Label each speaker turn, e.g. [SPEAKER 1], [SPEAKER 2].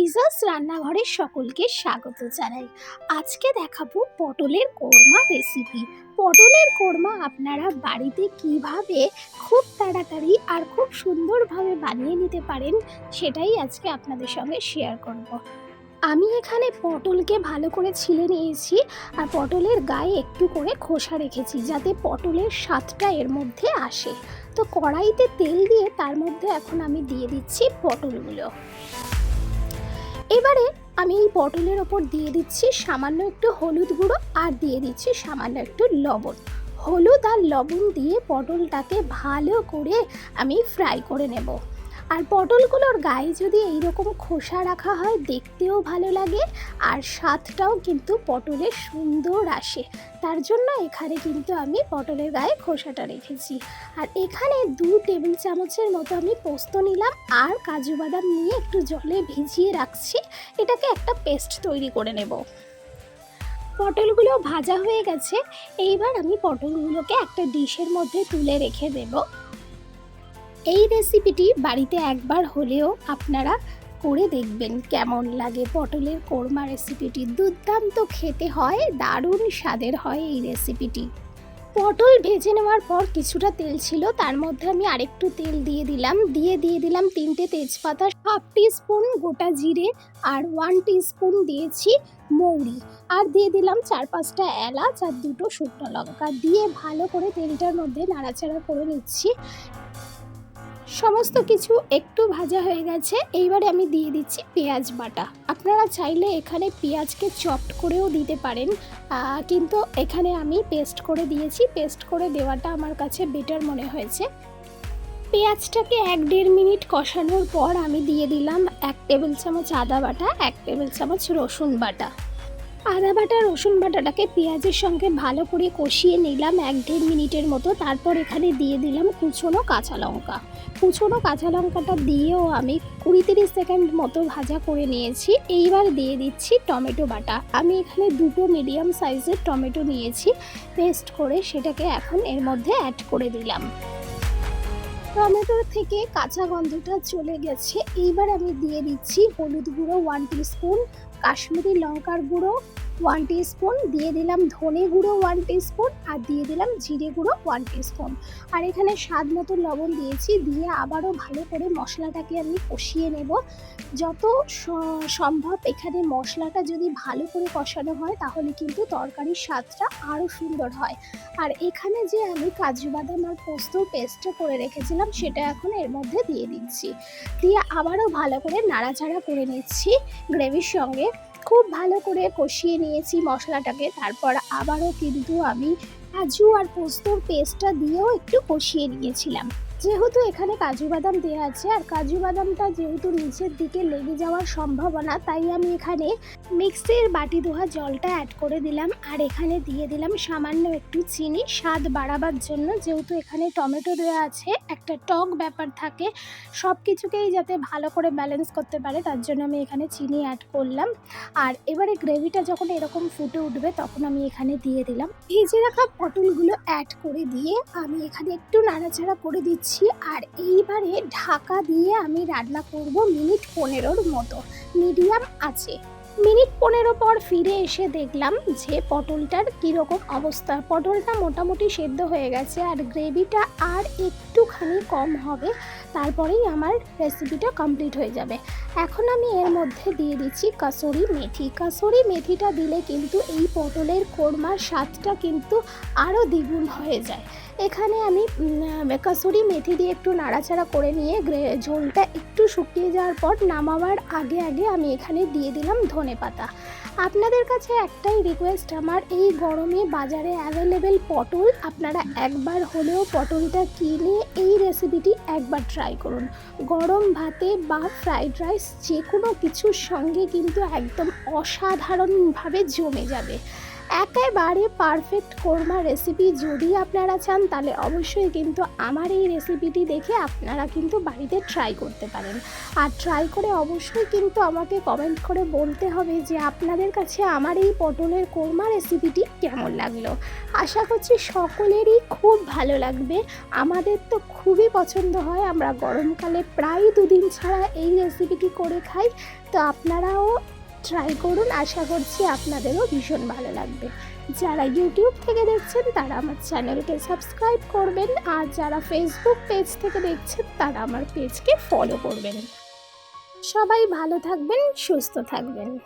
[SPEAKER 1] ইজাস রান্নাঘরের সকলকে স্বাগত জানাই। আজকে দেখাবো পটলের কোরমা রেসিপি পটলের কোরমা আপনারা বাড়িতে কীভাবে খুব তাড়াতাড়ি আর খুব সুন্দরভাবে বানিয়ে নিতে পারেন, সেটাই আজকে আপনাদের সঙ্গে শেয়ার করব। আমি এখানে পটলকে ভালো করে ছিলে নিয়েছি আর পটলের গায়ে একটু করে খোসা রেখেছি যাতে পটলের স্বাদটা এর মধ্যে আসে। তো কড়াইতে তেল দিয়ে তার মধ্যে এখন আমি দিয়ে দিচ্ছি পটলগুলো। এবারে আমি এই পটলের ওপর দিয়ে দিচ্ছি সামান্য একটু হলুদ গুঁড়ো আর দিয়ে দিচ্ছি সামান্য একটু লবণ। হলুদ আর লবণ দিয়ে পটলটাকে ভালো করে আমি ফ্রাই করে নেব। আর পটলগুলোর গায়ে যদি এইরকম খোসা রাখা হয়, দেখতেও ভালো লাগে। আর স্বাদটাও কিন্তু পটলের সুন্দর আসে। তার জন্য এখানে কিন্তু আমি পটলের গায়ে খোসাটা রেখেছি। আর এখানে দু টেবিল চামচের মতো আমি পোস্ত নিলাম আর কাজু বাদাম নিয়ে একটু জলে ভিজিয়ে রাখছি। এটাকে একটা পেস্ট তৈরি করে নেব। পটলগুলো ভাজা হয়ে গেছে। এইবার আমি পটলগুলোকে একটা ডিশের মধ্যে তুলে রেখে দেব। এই রেসিপিটি বাড়িতে একবার হলেও আপনারা করে দেখবেন কেমন লাগে পটলের কোরমা রেসিপিটি দুর্দান্ত খেতে হয়, দারুণ স্বাদের হয় এই রেসিপিটি পটল ভেজে নেওয়ার পর কিছুটা তেল ছিল, তার মধ্যে আমি আরেকটু তেল দিয়ে দিলাম। দিয়ে দিয়ে দিলাম তিনটে তেজপাতা, হাফ স্পুন গোটা জিরে আর ওয়ান স্পুন দিয়েছি মৌরি। আর দিয়ে দিলাম চার পাঁচটা এলাচ আর দুটো শুকনো লঙ্কা। দিয়ে ভালো করে তেলটার মধ্যে নাড়াচাড়া করে নিচ্ছি। সমস্ত কিছু একটু ভাজা হয়ে গেছে। এইবারে আমি দিয়ে দিচ্ছি পেঁয়াজ বাটা। আপনারা চাইলে এখানে পেঁয়াজকে চপড করেও দিতে পারেন। কিন্তু এখানে আমি পেস্ট করে দিয়েছি। পেস্ট করে দেওয়াটা আমার কাছে বেটার মনে হয়েছে। পেঁয়াজটাকে এক দেড় মিনিট কষানোর পর আমি দিয়ে দিলাম এক টেবিল চামচ আদা বাটা, এক টেবিল চামচ রসুন বাটা। আদা বাটা, রসুন বাটাটাকে পেঁয়াজের সঙ্গে ভালো করে কষিয়ে নিলাম এক দেড় মিনিটের মতো। তারপর এখানে দিয়ে দিলাম কুচনো কাঁচা লঙ্কা। কুচনো কাঁচা লঙ্কাটা দিয়েও আমি কুড়ি তিরিশ সেকেন্ড মতো ভাজা করে নিয়েছি। এইবার দিয়ে দিচ্ছি টমেটো বাটা। আমি এখানে দুটো মিডিয়াম সাইজের টমেটো নিয়েছি। পেস্ট করে সেটাকে এখন এর মধ্যে অ্যাড করে দিলাম। টমেটোর থেকে কাঁচা গন্ধটা চলে গেছে। এইবার আমি দিয়ে দিচ্ছি হলুদ গুঁড়ো ওয়ান স্পুন কাশ্মীরি লঙ্কার গুঁড়ো ওয়ান স্পুন দিয়ে দিলাম ধনে গুঁড়ো ওয়ান স্পুন আর দিয়ে দিলাম জিরে গুঁড়ো ওয়ান স্পুন আর এখানে স্বাদ মতো লবণ দিয়েছি, দিয়ে আবারও ভালো করে মশলাটাকে আমি কষিয়ে নেব। যত সম্ভব এখানে মশলাটা যদি ভালো করে কষানো হয়, তাহলে কিন্তু তরকারির স্বাদটা আরও সুন্দর হয়। আর এখানে যে আমি কাজু বাদাম আর পোস্ত পেস্টটা করে রেখেছিলাম, সেটা এখন এর মধ্যে দিয়ে দিচ্ছি। দিয়ে আবারও ভালো করে নাড়াচাড়া করে নিচ্ছি গ্রেভির সঙ্গে। খুব ভালো করে কষিয়ে নিয়েছি মশলাটাকে। তারপর আবারও কিন্তু আমি কাজু আর পোস্তর পেস্টটা দিয়েও একটু কষিয়ে নিয়েছিলাম। যেহেতু এখানে কাজু বাদাম দেওয়া আছে, আর কাজু বাদামটা যেহেতু নিচের দিকে লেগে যাওয়ার সম্ভাবনা, তাই আমি এখানে মিক্সির বাটি ধোয়া জলটা অ্যাড করে দিলাম। আর এখানে দিয়ে দিলাম সামান্য একটু চিনি, স্বাদ বাড়াবার জন্য। যেহেতু এখানে টমেটো দেওয়া আছে, একটা টক ব্যাপার থাকে সব কিছুকেই যাতে ভালো করে ব্যালেন্স করতে পারে, তার জন্য আমি এখানে চিনি অ্যাড করলাম। আর এবারে গ্রেভিটা যখন এরকম ফুটে উঠবে, তখন আমি এখানে দিয়ে দিলাম। ভেজে রাখা পটলগুলো অ্যাড করে দিয়ে আমি এখানে একটু নাড়াচাড়া করে দিচ্ছি। আর এইবারে ঢাকা দিয়ে আমি রান্না করব মিনিট পনেরোর মতো। মিডিয়াম আছে। মিনিট পনেরো পর ফিরে এসে দেখলাম যে পটলটার কীরকম অবস্থা। পটলটা মোটামুটি সেদ্ধ হয়ে গেছে আর গ্রেভিটা আর একটুখানি কম হবে। তারপরেই আমার রেসিপিটা কমপ্লিট হয়ে যাবে। এখন আমি এর মধ্যে দিয়ে দিচ্ছি কাসুরি মেথি। কাসুরি মেথিটা দিলে কিন্তু এই পটলের কোরমার স্বাদটা কিন্তু আরও দ্বিগুণ হয়ে যায়। এখানে আমি কাসুরি মেথি দিয়ে একটু নাড়াচাড়া করে নিয়ে গ্রে- ঝোলটা একটু শুকিয়ে যাওয়ার পর নামাবার আগে আগে আমি এখানে দিয়ে দিলাম ধনে পাতা আপনাদের কাছে একটাই রিকোয়েস্ট আমার এই গরমে বাজারে অ্যাভেলেবেল পটল, আপনারা একবার হলেও পটলটা কিনে এই রেসিপিটি একবার ট্রাই করুন। গরম ভাতে বা ফ্রাইড রাইস যে কোনো কিছুর সঙ্গে কিন্তু একদম অসাধারণভাবে জমে যাবে। একেবারে পারফেক্ট কোরমা রেসিপি যদি আপনারা চান, তাহলে অবশ্যই কিন্তু আমার এই রেসিপিটি দেখে আপনারা কিন্তু বাড়িতে ট্রাই করতে পারেন। আর ট্রাই করে অবশ্যই কিন্তু আমাকে কমেন্ট করে বলতে হবে যে আপনাদের কাছে আমার এই পটলের কোরমা রেসিপিটি কেমন লাগল। আশা করছি সকলেরই খুব ভালো লাগবে। আমাদের তো খুবই পছন্দ হয়, আমরা গরমকালে প্রায় দুদিন ছাড়া এই রেসিপিটি করে খাই। তো আপনারাও ট্রাই করুন। আশা করছি আপনাদেরও ভীষণ ভালো লাগবে। যারা ইউটিউব থেকে দেখছেন, তারা আমার চ্যানেলকে সাবস্ক্রাইব করবেন। আর যারা ফেসবুক পেজ থেকে দেখছেন, তারা আমার পেজকে ফলো করবেন। সবাই ভালো থাকবেন, সুস্থ থাকবেন।